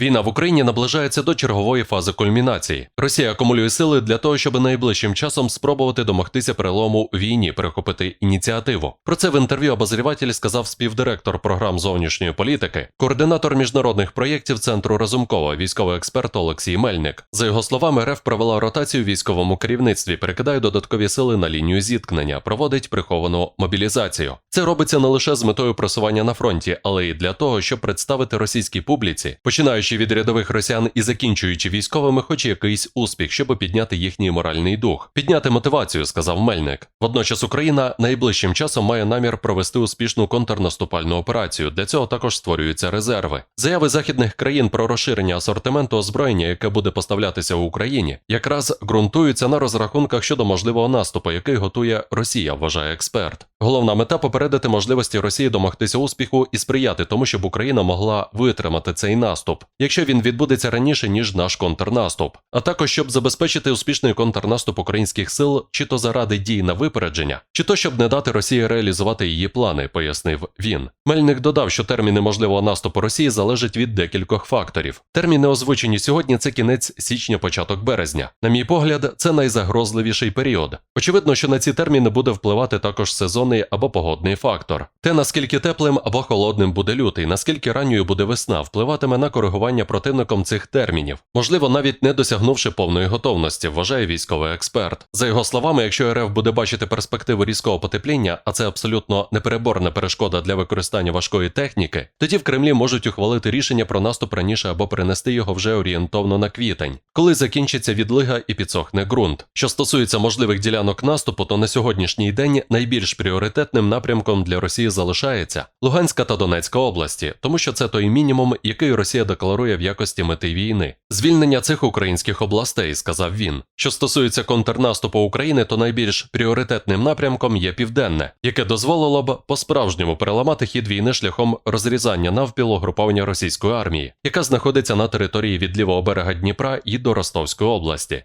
Війна в Україні наближається до чергової фази кульмінації. Росія акумулює сили для того, щоб найближчим часом спробувати домогтися перелому війні, перехопити ініціативу. Про це в інтерв'ю обозріватель сказав співдиректор програм зовнішньої політики, координатор міжнародних проєктів центру Разумкова, військовий експерт Олексій Мельник. За його словами, РФ провела ротацію в військовому керівництві, перекидає додаткові сили на лінію зіткнення, проводить приховану мобілізацію. Це робиться не лише з метою просування на фронті, але й для того, щоб представити російській публіці, починаючи від рядових росіян і закінчуючи військовими, хоч якийсь успіх, щоб підняти їхній моральний дух, підняти мотивацію, сказав Мельник. Водночас Україна найближчим часом має намір провести успішну контрнаступальну операцію. Для цього також створюються резерви. Заяви західних країн про розширення асортименту озброєння, яке буде поставлятися в Україні, якраз ґрунтуються на розрахунках щодо можливого наступу, який готує Росія, вважає експерт. Головна мета попередити можливості Росії домогтися успіху і сприяти тому, щоб Україна могла витримати цей наступ, якщо він відбудеться раніше ніж наш контрнаступ, а також щоб забезпечити успішний контрнаступ українських сил, чи то заради дій на випередження, чи то щоб не дати Росії реалізувати її плани, пояснив він. Мельник додав, що терміни можливого наступу Росії залежать від декількох факторів. Терміни озвучені сьогодні. Це кінець січня, початок березня. На мій погляд, це найзагрозливіший період. Очевидно, що на ці терміни буде впливати також сезонний або погодний фактор. Те, наскільки теплим або холодним буде лютий, наскільки ранньою буде весна, впливатиме на коригування противником цих термінів, можливо, навіть не досягнувши повної готовності, вважає військовий експерт. За його словами, якщо РФ буде бачити перспективу різкого потепління, а це абсолютно непереборна перешкода для використання важкої техніки, тоді в Кремлі можуть ухвалити рішення про наступ раніше або перенести його вже орієнтовно на квітень, коли закінчиться відлига і підсохне ґрунт. Що стосується можливих ділянок наступу, то на сьогоднішній день найбільш пріоритетним напрямком для Росії залишається Луганська та Донецька області, тому що це той мінімум, який Росія декларує в якості мети війни. Звільнення цих українських областей, сказав він. Що стосується контрнаступу України, то найбільш пріоритетним напрямком є південне, яке дозволило б по-справжньому переламати хід війни шляхом розрізання навпіл угруповання російської армії, яка знаходиться на території від лівого берега Дніпра і до Ростовської області.